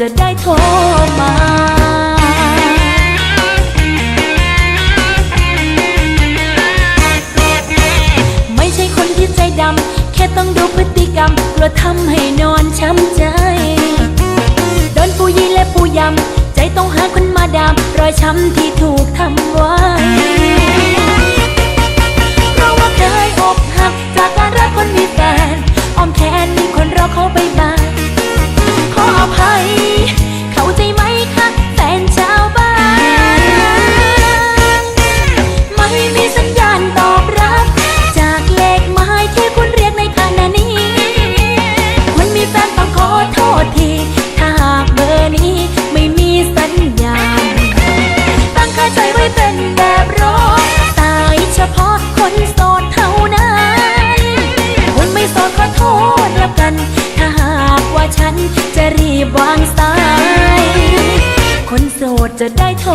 จะได้โทรมาไม่ใช่คนที่ใจดำแค่ต้องดูพฤติกรรมกลัวทำให้นอนช้ำใจโดนปูยี่และปูยำใจต้องหาคนมาดามรอยช้ำที่ถูกทำไว้ วางสาย คนโสดจะได้โทร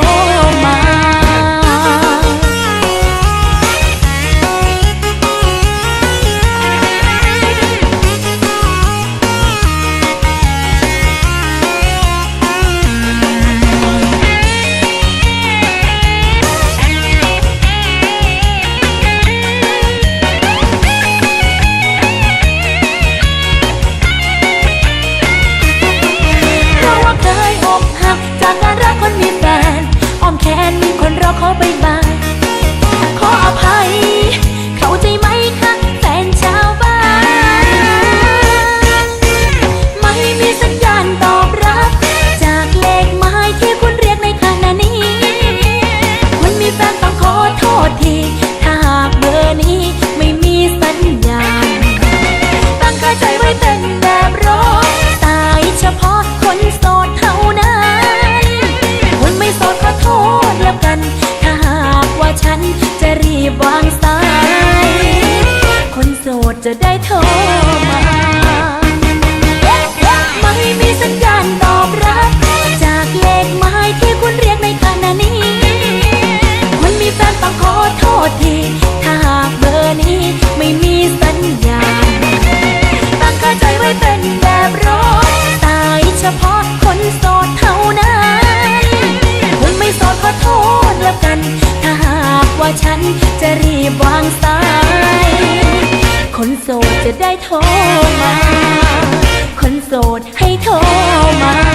จะรีบวางสาย คนโสดจะได้โทรมาไม่มีสัญญาณตอบรับ จากเลขหมายที่คุณเรียกในขณะนี้คนมีแฟนต้องขอโทษที ถ้าหากเบอร์นี้ไม่มีสัญญาณตั้งค่าใจไว้เป็นแบบรอตายเฉพาะคนโสด วางสาย คนโสดจะได้โทรมา คนโสดให้โทรมา